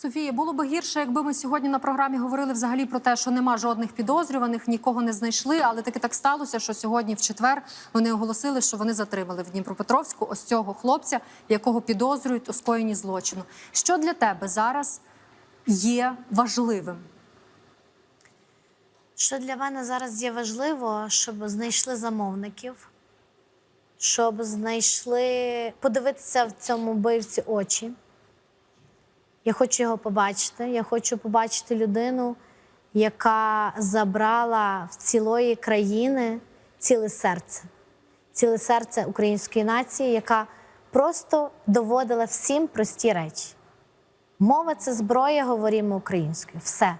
Софія, було б гірше, якби ми сьогодні на програмі говорили взагалі про те, що нема жодних підозрюваних, нікого не знайшли. Але таки так сталося, що сьогодні, в четвер, вони оголосили, що вони затримали в Дніпропетровську ось цього хлопця, якого підозрюють у скоєнні злочину. Що для тебе зараз є важливим? Що для мене зараз є важливо, щоб знайшли замовників, щоб знайшли подивитися в цьому вбивці очі. Я хочу його побачити. Я хочу побачити людину, яка забрала в цілої країни ціле серце, ціле серце української нації, яка просто доводила всім прості речі. Мова це зброя, говоримо українською. Все.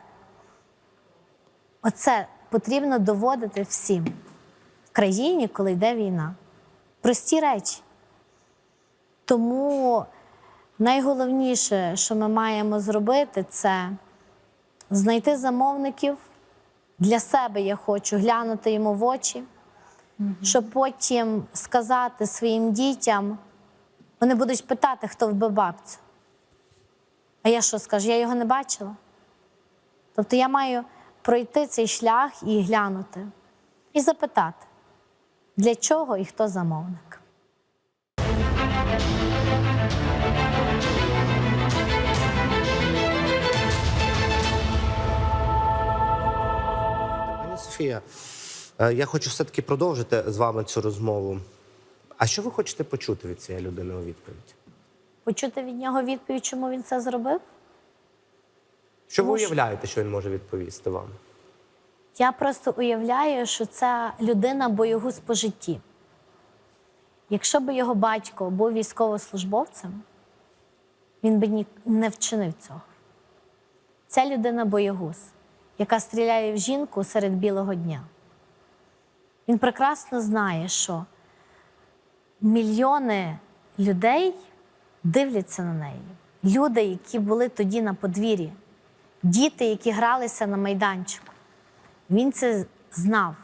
Оце потрібно доводити всім в країні, коли йде війна. Прості речі. Тому найголовніше, що ми маємо зробити, це знайти замовників. Для себе я хочу глянути йому в очі, щоб потім сказати своїм дітям, вони будуть питати, хто вбив бабцю. А я що скажу? Я його не бачила. Тобто я маю пройти цей шлях і глянути, і запитати, для чого і хто замовник. Пані Софія, е, я хочу все-таки продовжити з вами цю розмову. А що ви хочете почути від цієї людини у відповідь? Почути від нього відповідь, чому він це зробив? Що ви Тому що- уявляєте, що він може відповісти вам? Я просто уявляю, що це людина боєгуз по житті. Якщо б його батько був військовослужбовцем, він би не вчинив цього. Це людина боєгуз, яка стріляє в жінку серед білого дня. Він прекрасно знає, що мільйони людей дивляться на неї. Люди, які були тоді на подвір'ї, діти, які гралися на майданчику. Він це знав.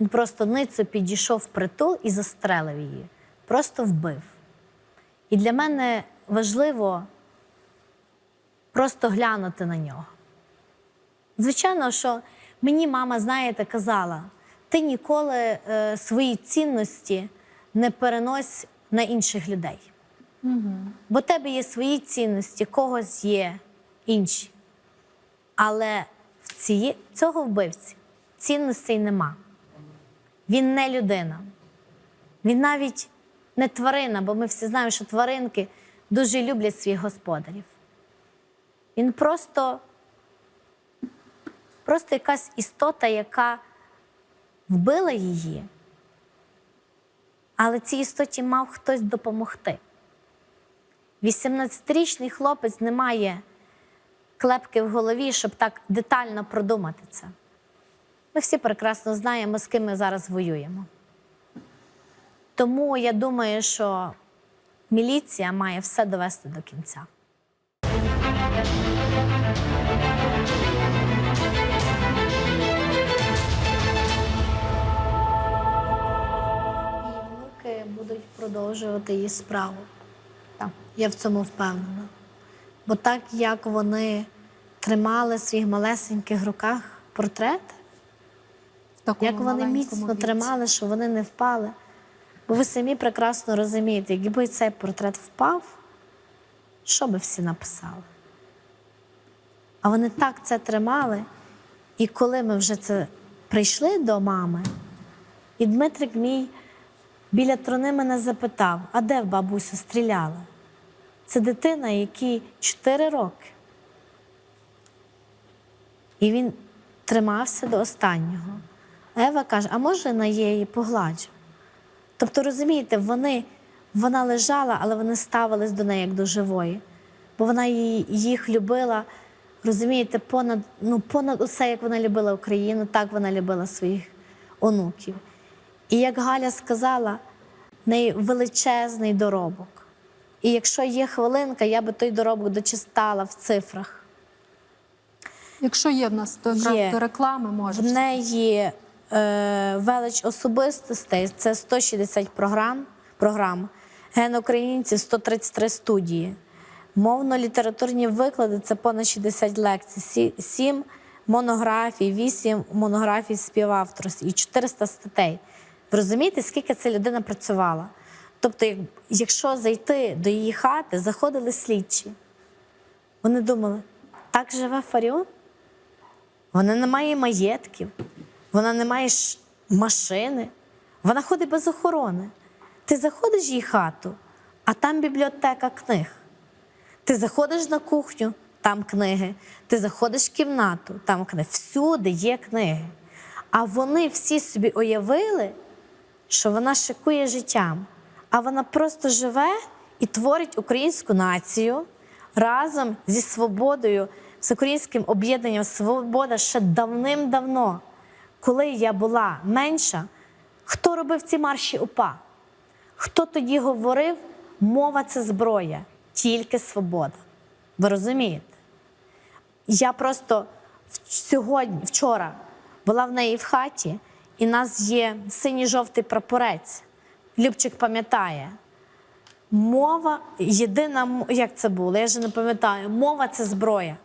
Він просто ницо підійшов в притул і застрелив її, просто вбив. І для мене важливо просто глянути на нього. Звичайно, що мені мама, знаєте, казала: ти ніколи е, свої цінності не перенось на інших людей. Бо в тебе є свої цінності, когось є інші. Але в ціє, цього вбивці цінностей нема. Він не людина. Він навіть не тварина, бо ми всі знаємо, що тваринки дуже люблять своїх господарів. Він просто, просто якась істота, яка вбила її, але цій істоті мав хтось допомогти. 18-річний хлопець не має клепки в голові, щоб так детально продумати це. Ми всі прекрасно знаємо, з ким ми зараз воюємо. Тому я думаю, що міліція має все довести до кінця. Будуть продовжувати її справу. Так. Я в цьому впевнена. Бо так як вони тримали в своїх малесеньких руках портрет, такому як вони міцно віці? тримали, що вони не впали. Бо ви самі прекрасно розумієте, якби цей портрет впав, що би всі написали? А вони так це тримали. І коли ми вже це прийшли до мами, і Дмитрик мій біля трони мене запитав: а де бабуся стріляла? Це дитина, якій 4 роки. І він тримався до останнього. Ева каже: а може на її погладжу? Тобто, розумієте, вони, вона лежала, але вони ставились до неї як до живої, бо вона її, їх любила, розумієте, понад, ну, понад усе, як вона любила Україну, так вона любила своїх онуків. І як Галя сказала, в неї величезний доробок. І якщо є хвилинка, я би той доробок дочистала в цифрах. Якщо є в нас, то Є. до реклами можеш. В неї е, велич особистостей це 160 програм, програм. Ген українців 133 студії. Мовно-літературні виклади це понад 60 лекцій, 7 монографій, 8 монографій співавторств і 400 статей. Ви розумієте, скільки ця людина працювала? Тобто, якщо зайти до її хати, заходили слідчі. Вони думали, так живе Фаріон? Вона не має маєтків, вона не має машини, вона ходить без охорони. Ти заходиш в її хату, а там бібліотека книг. Ти заходиш на кухню, там книги. Ти заходиш в кімнату, там книги. Всюди є книги. А вони всі собі уявили, що вона шикує життям, а вона просто живе і творить українську націю разом зі свободою, з українським об'єднанням Свобода ще давним-давно. Коли я була менша, хто робив ці марші УПА? Хто тоді говорив, мова це зброя, тільки свобода. Ви розумієте? Я просто сьогодні, вчора була в неї в хаті, і в нас є синій-жовтий прапорець. Любчик пам'ятає. Мова єдина, як це було, я вже не пам'ятаю. Мова це зброя.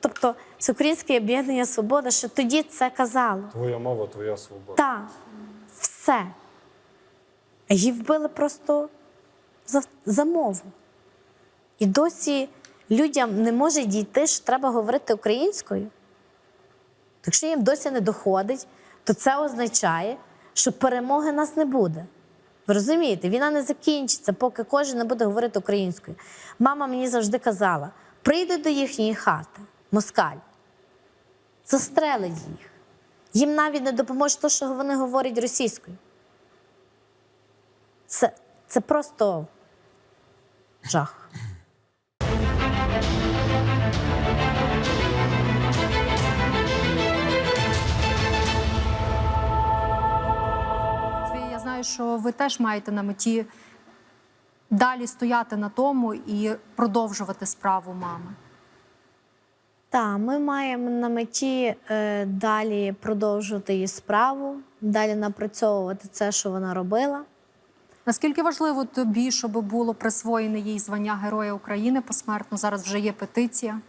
Тобто, Всеукраїнське об'єднання Свобода ще тоді це казало. Твоя мова, твоя свобода. Так, все. Її вбили просто за, за мову. І досі людям не може дійти, що треба говорити українською. Якщо їм досі не доходить, то це означає, що перемоги нас не буде. Ви розумієте, війна не закінчиться, поки кожен не буде говорити українською. Мама мені завжди казала: прийде до їхньої хати, москаль, застрелить їх. Їм навіть не допоможе те, що вони говорять російською. Це, це просто жах. Що ви теж маєте на меті далі стояти на тому і продовжувати справу мами. Так, ми маємо на меті е, далі продовжувати її справу, далі напрацьовувати це, що вона робила. Наскільки важливо тобі, щоб було присвоєне їй звання Героя України посмертно? Зараз вже є петиція.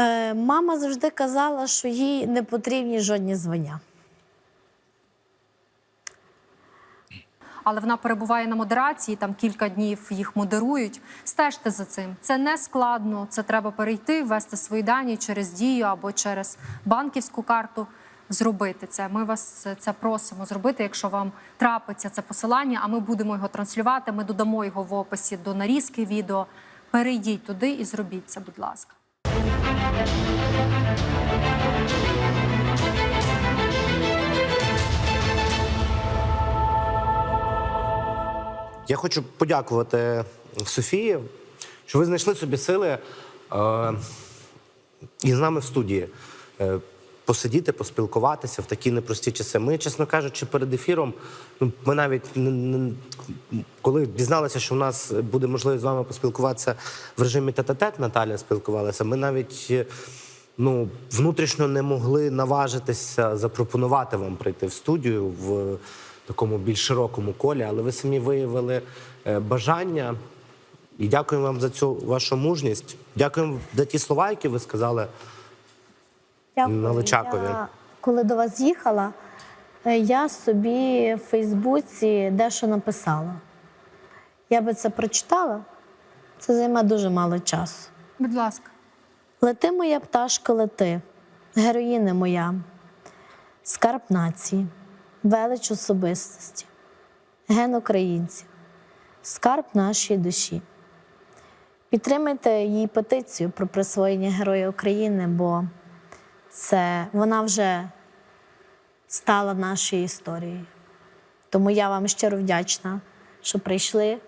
Е, мама завжди казала, що їй не потрібні жодні звання. Але вона перебуває на модерації, там кілька днів їх модерують. Стежте за цим. Це не складно. Це треба перейти, ввести свої дані через дію або через банківську карту. Зробити це. Ми вас це просимо зробити, якщо вам трапиться це посилання, а ми будемо його транслювати. Ми додамо його в описі до нарізки відео. Перейдіть туди і зробіть це, будь ласка. Я хочу подякувати Софії, що ви знайшли собі сили е, і з нами в студії е, посидіти, поспілкуватися в такі непрості часи. Ми, чесно кажучи, перед ефіром, ну, ми навіть не, не, коли дізналися, що в нас буде можливість з вами поспілкуватися в режимі тет-а-тет, Наталя спілкувалася, ми навіть. е, Ну, внутрішньо не могли наважитися запропонувати вам прийти в студію в такому більш широкому колі, але ви самі виявили е, бажання. І дякуємо вам за цю вашу мужність. Дякуємо за ті слова, які ви сказали. Дякую. На Личакові. Я, коли до вас їхала, е, я собі в Фейсбуці дещо написала. Я би це прочитала, це займе дуже мало часу. Будь ласка. Лети, моя пташка, лети, героїне моя, скарб нації, велич особистості, ген українців, скарб нашої душі. Підтримайте її петицію про присвоєння Героя України, бо це вона вже стала нашою історією. Тому я вам щиро вдячна, що прийшли.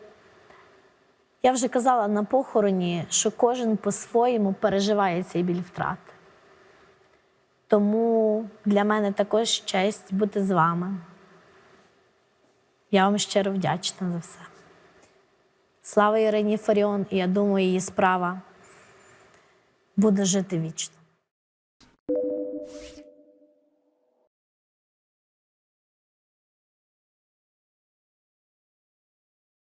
Я вже казала на похороні, що кожен по-своєму переживає цей біль втрати. Тому для мене також честь бути з вами. Я вам щиро вдячна за все. Слава Ірині Фаріон, і я думаю, її справа буде жити вічно.